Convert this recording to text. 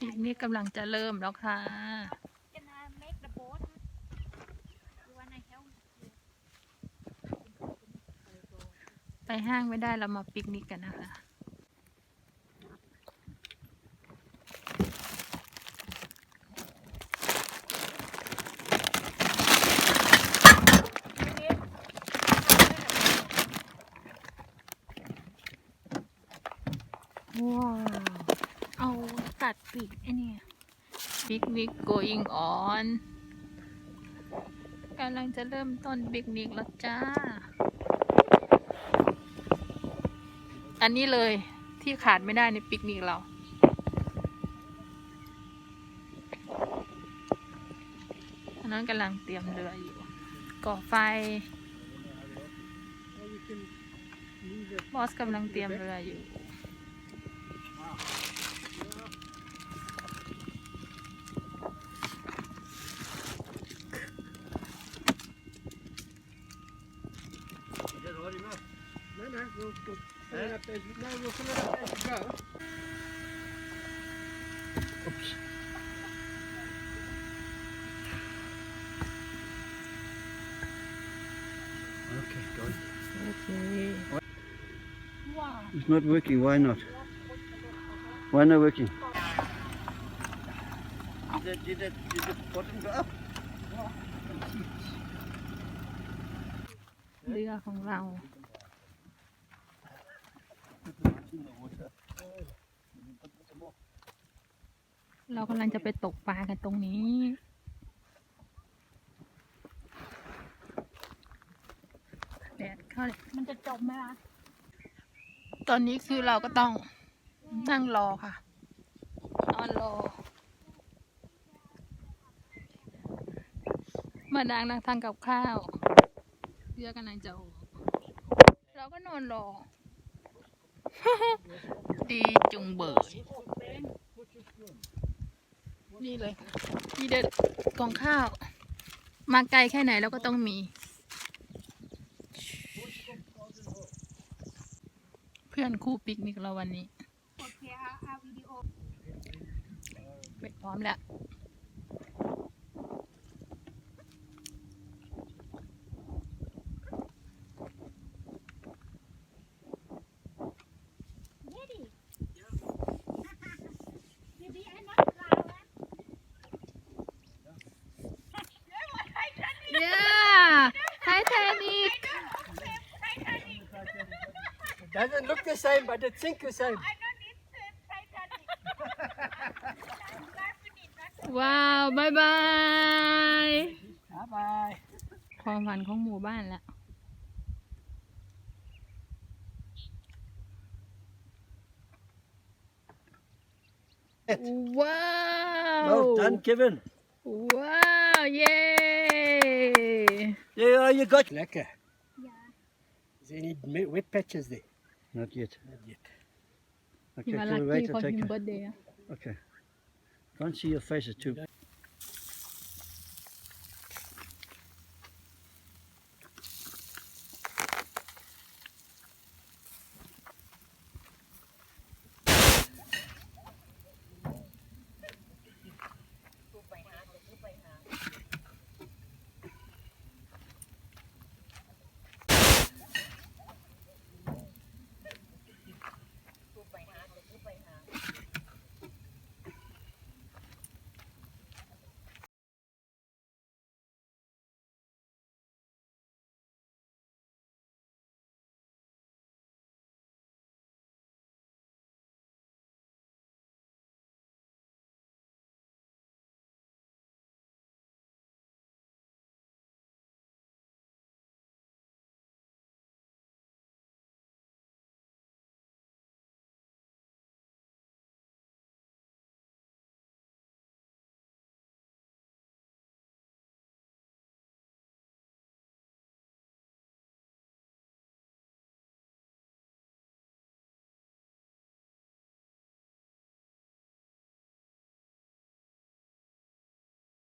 ปิกนิกกำลังจะเริ่มแล้วค่ะ Can I make the boat? You wanna help? ไปห้างไม่ได้เรามาปิกนิกกันนะคะ ว้าว เอา ตัดปีกไอ้นี่ปิกนิก going on กำลังจะเริ่มต้นปิกนิกแล้วจ้า อันนี้เลยที่ขาดไม่ได้ในปิกนิกเราอันนั้นกำลังเตรียมเรืออยู่ ก่อไฟ บอสกำลังเตรียมเรืออยู่ Oops. Okay, go on. โอเค ว้าว It's not working, why not? Why not working? Did the, did the, did the bottom go up? เรือของเรา เรากำลังจะไปตกปลากันตรงนี้ แดดเข้าเลยมันจะจมไหมล่ะ ตอนนี้คือเราก็ต้องนั่งรอค่ะ นอนรอ มาดังนั่งทานกับข้าวเรือกำลังจะออกเราก็นอนรอ ดีจุงเบิดนี่เลยค่ะมีเด็ดกล่องข้าว มาไกลแค่ไหนเราก็ต้องมี เพื่อนคู่ปิกนิกเราวันนี้ Okay, our, our video. ไปพร้อมแล้ว Ready? Maybe I'm not loud. เย้ไททานิก Doesn't look the same, but it think the same. I don't need to Titanic. I'm laughing it. That's ว้าวบายบาย Bye bye. ความฝันของหมู่บ้านแล้ว ว้าว Well done, Kevin. ว้าวเย้ There you got. Lekker. Yeah. Is there any me- wet patches there? Not yet. Not yet. ฮิ Okay, มา can ลัก we กี้ wait เขา and ฮิ take ม a... เบิร์ดเดย์ Okay. Can't see your faces too.